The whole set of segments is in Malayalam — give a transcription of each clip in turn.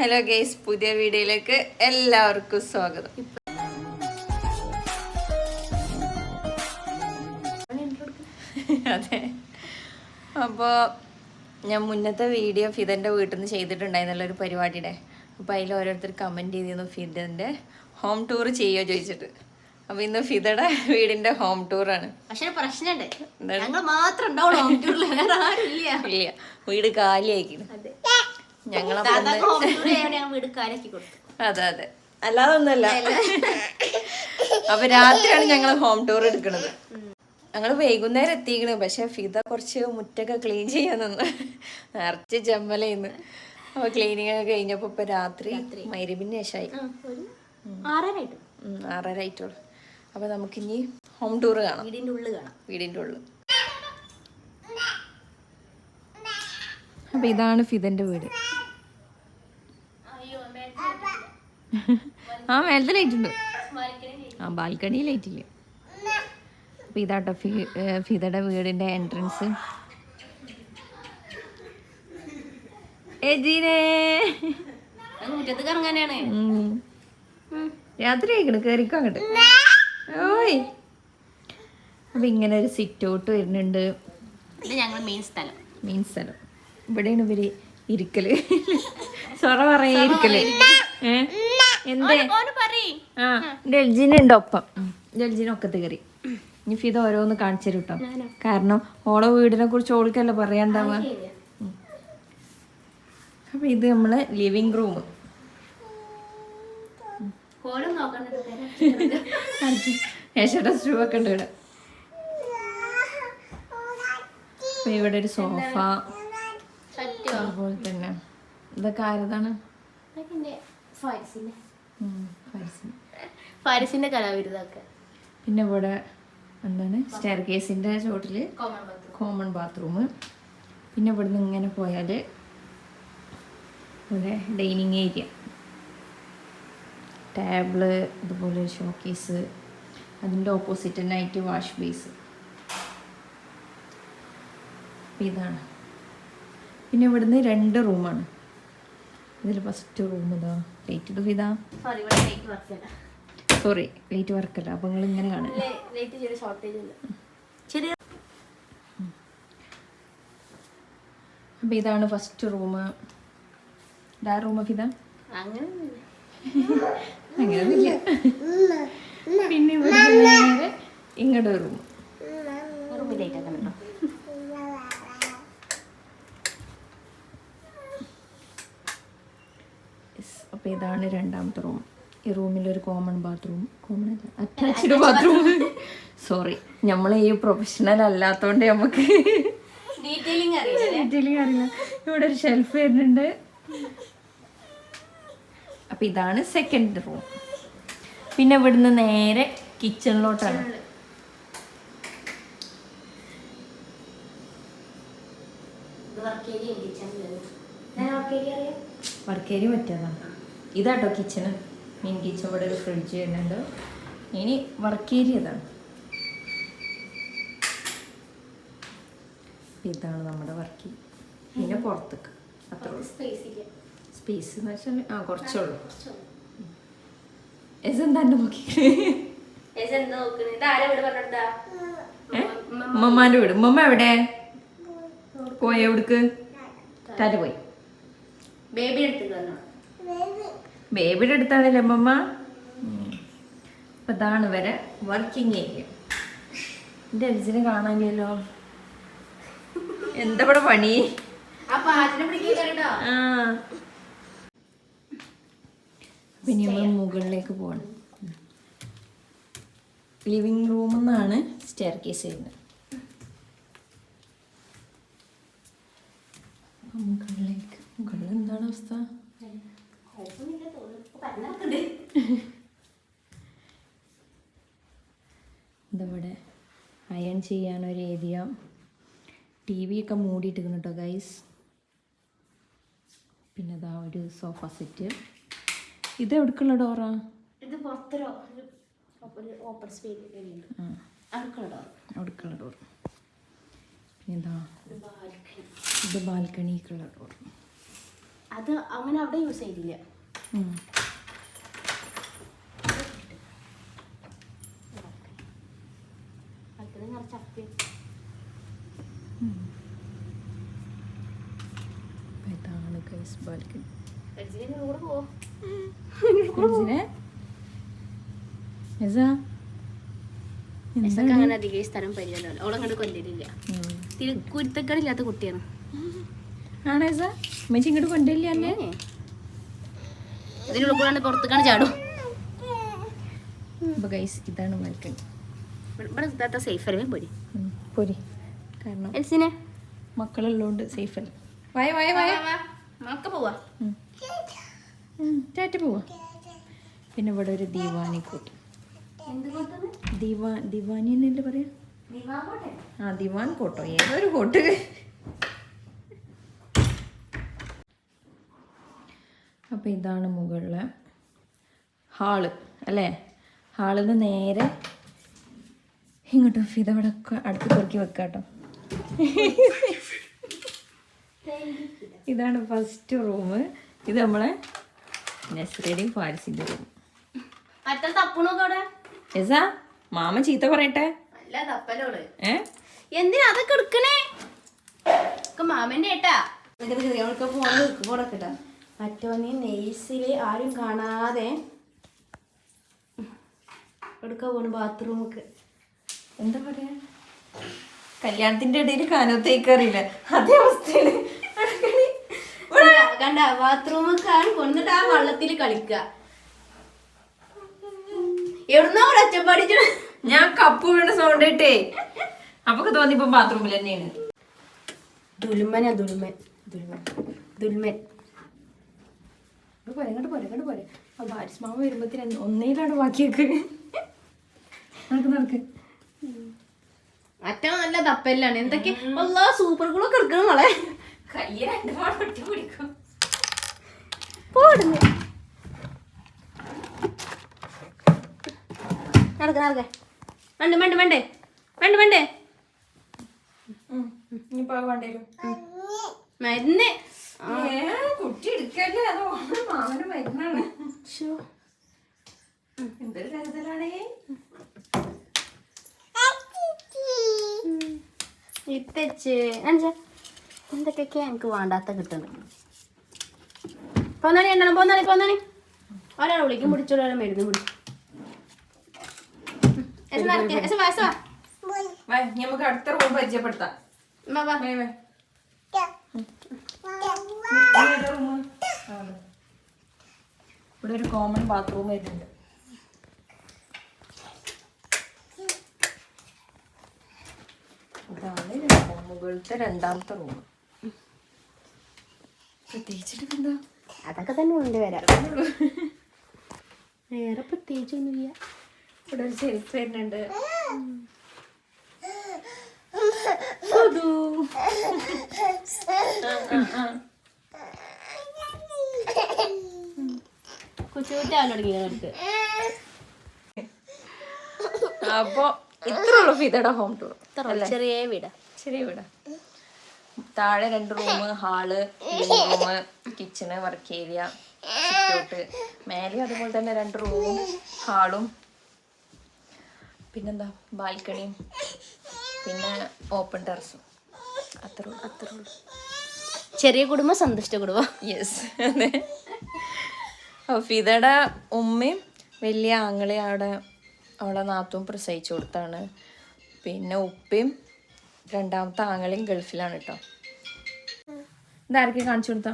ഹലോ ഗേസ് പുതിയ വീഡിയോയിലേക്ക് എല്ലാവർക്കും സ്വാഗതം. അതെ. അപ്പോൾ ഞാൻ മുന്നത്തെ വീഡിയോ ഫിദന്റെ വീട്ടിൽ നിന്ന് ചെയ്തിട്ടുണ്ടായിരുന്നല്ലോ ഒരു പരിപാടിയുടെ. അപ്പോൾ അതിൽ ഓരോരുത്തർ കമന്റ് ചെയ്തിരുന്നു ഫിദന്റെ ഹോം ടൂർ ചെയ്യുമോ ചോദിച്ചിട്ട്. അപ്പൊ ഇന്ന് ഫിദയുടെ വീടിന്റെ ഹോം ടൂറാണ് പക്ഷെ ഒരു പ്രശ്നമുണ്ട്. ഞങ്ങൾ മാത്രം ഉണ്ടാവുള്ളൂ ഹോം ടൂറിൽ വേറെ ആരും ഇല്ല. വീട് കാലിയാക്കിണ് കൊടുത്തു. അതെ അതെ. അല്ലാതെ ഒന്നല്ല അപ്പൊ രാത്രിയാണ് ഞങ്ങൾ ഹോം ടൂർ എടുക്കുന്നത് ഞങ്ങൾ വൈകുന്നേരം എത്തിക്കണ് പക്ഷെ ഫിദ കുറച്ച് മുറ്റൊക്കെ ക്ലീൻ ചെയ്യാൻ നിന്ന്. നിറച്ച് ജമ്മലേന്ന്. അപ്പൊ ക്ലീനിങ് ഒക്കെ കഴിഞ്ഞപ്പോ ഇപ്പൊ രാത്രി മൈരബിന് ശേഷമായി ആറര ആയിട്ടുള്ളു. അപ്പൊ നമുക്കിനി ഹോം ടൂർ കാണാം. വീടിന്റെ ഉള്ളിൽ കാണാം. വീടിന്റെ ഉള്ളിൽ. അപ്പൊ ഇതാണ് ഫിദന്റെ വീട്. ആ മേലത്തെ ലൈറ്റ് ഉണ്ട്. ആ ബാൽക്കണി ലൈറ്റ് ഇല്ല? അപ്പൊ ഇതാട്ടോ ഫിതയുടെ വീടിന്റെ എൻട്രൻസ് എജീനേ മുറ്റത്ത്. രാത്രി ആയിക്കണ് കേറിക്കോ അങ്ങോട്ട്. ഓയ്. അപ്പൊ ഇങ്ങനെ ഒരു സിറ്റ് ഔട്ട് വരുന്നുണ്ട്. ഇത് ഞങ്ങൾ മെയിൻ സ്ഥലം. മെയിൻ സ്ഥലം. ഇവിടെയാണ് ഇവർ ഇരിക്കൽ. സൊറ പറയാ ഇരിക്കൽ. ഏ? ഡൽജിനുണ്ട് ഒപ്പം. ഡൽജിനൊക്കത്ത് കയറി. ഇനി ഫിത ഓരോന്ന് കാണിച്ചു കേട്ടോ കാരണം ഓളെ വീടിനെ കുറിച്ച് ഓൾക്കല്ല പറയാണ്ടാവുക അപ്പൊ ഇത് നമ്മൾ ലിവിങ് റൂം. ഏഷയുടെ സ്റ്റൂ ഒക്കെ ഉണ്ട് ഇവിടെ. അപ്പൊ ഇവിടെ ഒരു സോഫ. അതുപോലെ തന്നെ. ഇതൊക്കെ ആരതാണ്? ഫാരിസിന്റെ കലാവിരുതൊക്കെ പിന്നെ ഇവിടെ എന്താണ്? സ്റ്റെയർ കേസിന്റെ ചോട്ടിൽ കോമൺ ബാത്റൂം കോമൺ ബാത്റൂം പിന്നെ ഇവിടുന്ന് ഇങ്ങനെ പോയാൽ ഇവിടെ ഡൈനിങ് ഏരിയ ടേബിൾ അതുപോലെ ഷോക്കേസ് അതിന്റെ ഓപ്പോസിറ്റ് തന്നെയായിട്ട് വാഷ് ബേസ് ഇതാണ്. പിന്നെ ഇവിടുന്ന് രണ്ട് റൂമാണ് ഇതിൽ ഫസ്റ്റ് റൂം ഇതാ. ലൈറ്റ് ഇത്. ഇതാ സോറി ലൈറ്റ് വർക്കല്ല അപ്പോൾ നിങ്ങൾ ഇങ്ങനെ കാണും. അപ്പോൾ ഇതാണ് ഫസ്റ്റ് റൂം ഇതാ റൂം ഇതാ. അങ്ങനെ പിന്നെ ഇവിടെ നേരെ ഇങ്ങോട്ട് റൂം റൂമിൽ ലൈറ്റ് ഒക്കെ ഉണ്ടോ അപ്പോൾ ഇതാണ് രണ്ടാമത്തെ റൂം. ഈ റൂമിൽ ഒരു കോമൺ ബാത്റൂം കോമൺ അല്ല അറ്റാച്ച്ഡ് ബാത്റൂം സോറി നമ്മൾ ഈ പ്രൊഫഷണൽ അല്ലാത്തതുകൊണ്ട് നമുക്ക് ഡീറ്റെയിലിംഗ് അറിയില്ല ഇവിടെ ഒരു ഷെൽഫ് വരുന്നുണ്ട്. അപ്പം ഇതാണ് സെക്കൻഡ് റൂം പിന്നെ ഇവിടുന്ന് നേരെ കിച്ചണിലോട്ടാണ് വർക്കേരി വർക്ക് ഏരിയ പറ്റിയതാണ് ഇതാട്ടോ കിച്ചണ് മീൻ കിച്ചൺ ഇവിടെ ഒരു ഫ്രിഡ്ജ് വരുന്നുണ്ട് ഇനി വർക്ക് ഏരിയ ഇതാണ്. ഇതാണ് നമ്മുടെ വർക്ക് പിന്നെ പുറത്തേക്ക്. അത്ര സ്പേസ് എന്ന് വെച്ചാൽ ആ കുറച്ചുള്ളൂ. എസ് എന്താ എന്റെ നോക്കി ഉമ്മമാന്റെ വീട് ഉമ്മമ്മ എവിടെ? പോയ എവിടേക്ക്? താറ്റ് പോയി. ബേബി വന്നോ? ബേബിയുടെ അടുത്താണല്ലേ അമ്മമ്മ? അപ്പൊ ഇതാണ് വരെ വർക്കിംഗ് ഏരിയ എന്റെ എൽസിനെ കാണാനില്ലല്ലോ. എന്താ ഇവിടെ പണി? പിന്നെ നമ്മൾ മുകളിലേക്ക് പോകണം ലിവിങ് റൂമിൽ നിന്നാണ് സ്റ്റെയർ കേസ് ചെയ്യുന്നത് മുകളിലേക്ക്. മുകളിൽ എന്താണ് അവസ്ഥ ഇതവിടെ അയൺ ചെയ്യാനൊരു ഏരിയ ടി വി ഒക്കെ മൂടിയിട്ടിരിക്കുന്നു കേട്ടോ ഗൈസ് പിന്നെ ഇതാ ഒരു സോഫ സെറ്റ് ഇത് എവിടെക്കുള്ള ഡോറാ ഇത് പുറത്തൊരു ഓപ്പൺ സ്പേസ് അടുക്കള ഡോർ പിന്നെ ഇതാ ഇത് ബാൽക്കണിക്കുള്ള ഡോർ അത് അങ്ങനെ അവിടെ യൂസ് ചെയ്തില്ല. ഇതാണ് ഗൈസ് ബാൽക്കണി അങ്ങനെ അധികം സ്ഥലം പരിചയമില്ല ഓളങ്ങോട്ട് കുട്ടിയാണ്. ആണോ ഇങ്ങോട്ട് കൊണ്ടില്ല അല്ലേ? പുറത്തേക്കാണ് ചാടും ഇതാണ് ബാൽക്കണി ഇവിടെ സേഫ് അല്ലേ? പോരി. ഉം. പോരി. കാരണം എൽസിനെ? മക്കളുള്ളതുകൊണ്ട് സേഫ് അല്ല? വായ വായ വായ നമുക്ക് പോവാ. പോവാ. പിന്നെ ഇവിടെ ഒരു ദീവാനി കൂട്ടി ദിവാ ദിവാനി എന്നല്ലേ പറയാ? ആ ദിവാൻ കോട്ടോ ഏതോ ഒരു കോട്ട്? അപ്പൊ ഇതാണ് മുകളിലെ ഹാൾ അല്ലേ? ഹാളിൽ നിന്ന് നേരെ ഇങ്ങോട്ടും ഫിത അവിടെ അടുത്ത് അടുത്ത് പെറുക്കി വെക്കാട്ടോ ഇതാണ് ഫസ്റ്റ് റൂം ഇത് നമ്മളെ നെസ്രയുടെയും ഫാരിസിന്റെ റൂം എസാ മാമ ചീത്ത പറയട്ടെ? അല്ല തപ്പലോൾ ഏ? എന്തിനാ അതൊക്കെ എടുക്കണേ? മാമന്റെ ഏട്ടാ. മറ്റോന്ന് നെയ്സിൽ ആരും കാണാതെ എടുക്കാൻ പോണു ബാത്റൂമൊക്കെ എന്താ പറയാ? കല്യാണത്തിന്റെ ഇടയിൽ കാനത്തേക്ക് അറിയില്ല. അതേ അവസ്ഥയിൽ. കണ്ട കണ്ട ബാത്റൂമൊക്കെയാണ് കൊന്നിട്ട് ആ വള്ളത്തിൽ കളിക്ക. എവിടുന്നോ ഒച്ചപ്പാടിച്ചു ഞാൻ കപ്പ് വീണ സൗണ്ട് ഇട്ടേ. അപ്പൊക്കെ തോന്നിപ്പോ ബാത്റൂമിൽ തന്നെയാണ്. ദുൽമനാ ദുൽമൻ. ദുൽമൻ. ദുൽമൻ. പോരെ ഇങ്ങോട്ട് പോരെ ഇങ്ങോട്ട് പോരെ. ആ ബാരിസ് മാമ വരുമ്പത്തിന് ഒന്നേലാണ് ബാക്കിയൊക്കെ. നടക്ക് നടക്ക്. അറ്റ നല്ല തപ്പല്ലാണ്. എന്തൊക്കെ? എല്ലാ സൂപ്പർ കൂളൊക്കെ എടുക്കണം മോളെ. പോടുന്നു നടക്ക നടക്ക. വേണ്ട വേണ്ട വേണ്ടേ. വേണ്ട വേണ്ടേ. മരുന്ന്. കുട്ടി എടുക്കല്ലേ? അത് മാമന് മരുന്നാണ്. എന്തൊരു കരുതലാണേ? ഇത്തച്ച് അഞ്ചാ. എന്തൊക്കെയൊക്കെയാ എനിക്ക് വേണ്ടാത്ത കിട്ടുന്നത് പോന്നാണി എണ്ണണം പോന്നാണി പോന്നാണി. ഒരാൾ വിളിക്കും പിടിച്ചോളൂ ഒരാൾ മരുന്ന് ഇനി നമുക്ക് അടുത്ത റൂം പരിചയപ്പെടുത്താം. ഇവിടെ ഒരു കോമൺ ബാത്റൂം വരുന്നുണ്ട് ഇതാണ് രണ്ടാം- മുകളിലത്തെ രണ്ടാമത്തെ റൂം. പ്രത്യേകിച്ചിട്ട് എന്താ അതൊക്കെ തന്നെ ഉണ്ട് വരാം വേറെ പ്രത്യേകിച്ചൊന്നുമില്ല. ഇവിടെ ഒരു ഷെൽഫ് വരുന്നുണ്ട്. ആവാൻ തുടങ്ങി അടുത്ത് അപ്പൊ ഇത്ര ഉള്ളു ഫിതയുടെ ഹോം ടൂർ ചെറിയ വീടാ. ശരി വിടാം താഴെ രണ്ട് room hall room kitchen work area sit out മേലെ അതുപോലെ തന്നെ രണ്ട് റൂമും ഹാളും പിന്നെന്താ? ബാൽക്കണിയും. പിന്നെ ഓപ്പൺ ടെറസും അത്ര അത്ര ചെറിയ കുടുംബം സന്തുഷ്ട കുടുംബം. യെസ് അതെ. ഫിതയുടെ ഫിദയുടെ ഉമ്മയും വലിയ ആങ്ങളെ അവിടെ അവളെ നാത്തും പ്രസവിച്ചു കൊടുത്താണ്. പിന്നെ ഉപ്പയും രണ്ടാമത്തെ ആങ്ങളെയും ഗൾഫിലാണ് കേട്ടോ. ഇതാരൊക്കെ കാണിച്ചു കൊടുത്താ?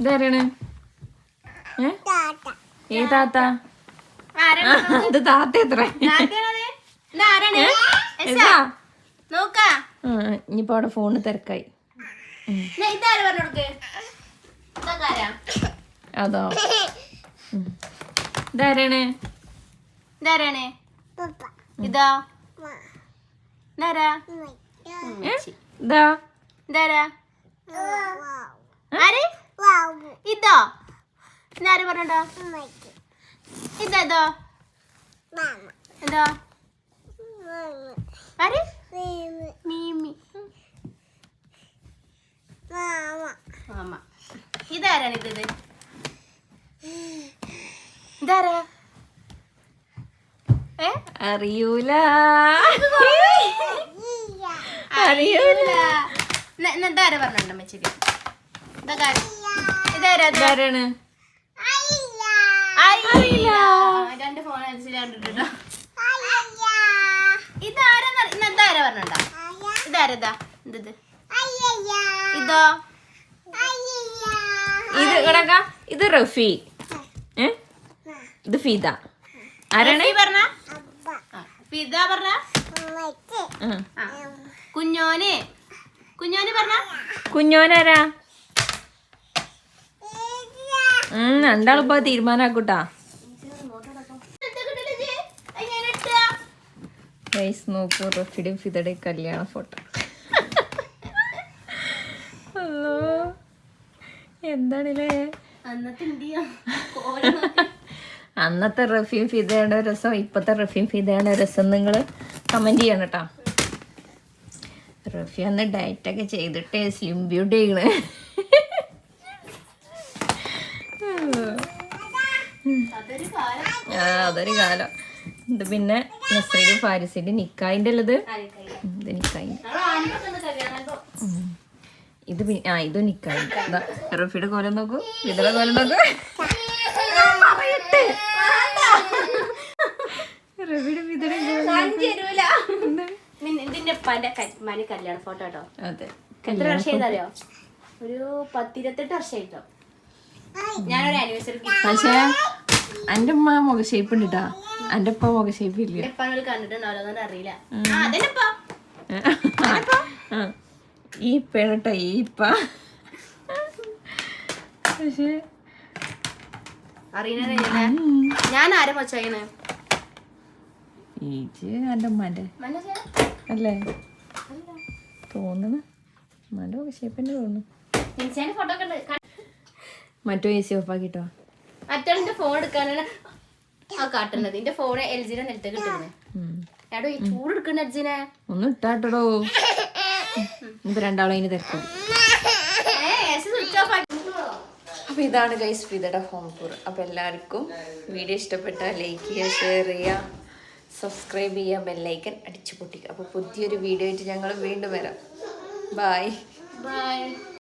ഇതാരാണ് ഏ? താത്ത? താത്ത എത്ര? ഇനിയിപ്പോ അവിടെ ഫോണ് തിരക്കായി. അതോ. ഇതാരാണ്? ഇതാരാണ്? ഇതാ? ഇതാരാ? ഏ? ഇതാ. ഇതാരാ? ആര്? ഇതോ. ഇതാര് പറഞ്ഞോ ഇതാ ഇതോ. ഇതോ ആര്? മീമി. മാമ. ഇതാരാണ് ഇത് ഇതാരാ ഏ അറിയൂല. അറിയൂല. പറഞ്ഞിട്ടുണ്ടോ അറിയില്ല. രണ്ട് ഫോൺ കണ്ടിട്ടുണ്ടോ ഇതാരാ ഇതാരാ പറഞ്ഞിട്ടുണ്ടോ? ഇതാരതാ ഇത്? ഇതോ ഇത്. കിടക്ക ഇത് റഫി. ഏ? ഇത് ഫീത. ആരാണ്? റഫി പറഞ്ഞ? ഫിദ പറഞ്ഞ. കുഞ്ഞോനെ കുഞ്ഞോന്. കുഞ്ഞോന് പറഞ്ഞ? കുഞ്ഞോനാരാ? ഉം രണ്ടാളിപ്പോ തീരുമാനാക്കൂട്ടാ. ഗൈസ് നോക്കൂ റഫിയുടെയും കല്യാണ ഫോട്ടോ. എന്താണില്ലേ? അന്നത്തെ ഇന്ത്യ അന്നത്തെ റഫീം ഫിദയുടെ രസം ഇപ്പത്തെ റഫീം ഫിദയുടെ രസം നിങ്ങൾ കമന്റ് ചെയ്യണം കേട്ടോ. റഫി അന്ന് ഡയറ്റൊക്കെ ചെയ്തിട്ടേ സ്ലിം ബ്യൂട്ടി ചെയ്യണേ ആ അതൊരു കാലം. ഇത് പിന്നെ നസ്രീന്റെ ഫാരിസിഡ് നിക്കായിന്റെ ഉള്ളത്. ഇത് നിക്കായി ഇത് ആ ഇത് നിക്കായി റഫിയുടെ കോലം നോക്കൂ ഇതിലെ കോലം നോക്കൂ. ഇതിന്റെ ഉപ്പാന്റെ മനി കല്യാണ ഫോട്ടോ കേട്ടോ എത്ര വർഷം അറിയോ ഒരു പത്തിരുപത്തെട്ട് കേട്ടോ ഞാനൊരു ആനിവേഴ്സറി പക്ഷേ എന്റെ ഉമ്മ മുഖ ഷേപ്പ് ഉണ്ട് കേട്ടാ എന്റെ ഉപ്പ മുഖ ഷേപ്പ് ഇല്ല. കണ്ടിട്ടുണ്ടാവില്ല അറിയില്ല. ഈ കേട്ടോ ഈ ഇപ്പ പക്ഷേ അറിയണില്ല ഞാൻ ആരെ മച്ചായിന് ഈജ് എന്റെ ഉമ്മാന്റെ. അല്ലേ? തോന്നണ ഉമ്മാന്റെ തോന്നുന്നു. മറ്റോ എ സി ഓഫ് ആക്കിട്ടോ? മറ്റേ ഫോൺ എടുക്കാനാണ് ആ കാട്ടുന്നത്. എന്റെ ഫോൺ എൽ ജിയുടെ നിലത്ത് കിട്ടുന്നത്. എടോ ഈ ചൂട് എടുക്കണ്ട എൽ ജിനെ ഒന്ന് ഇപ്പൊ രണ്ടാളും അതിന് തിരക്കും. അപ്പോൾ ഇതാണ് ഗൈസ് ഫിദയുടെ ഹോം ടൂർ അപ്പോൾ എല്ലാവർക്കും വീഡിയോ ഇഷ്ടപ്പെട്ടാൽ ലൈക്ക് ചെയ്യുക ഷെയർ ചെയ്യുക സബ്സ്ക്രൈബ് ചെയ്യുക ബെല്ലൈക്കൻ അടിച്ചു പൊട്ടിക്കുക അപ്പോൾ പുതിയൊരു വീഡിയോ ആയിട്ട് ഞങ്ങൾ വീണ്ടും വരാം. Bye bye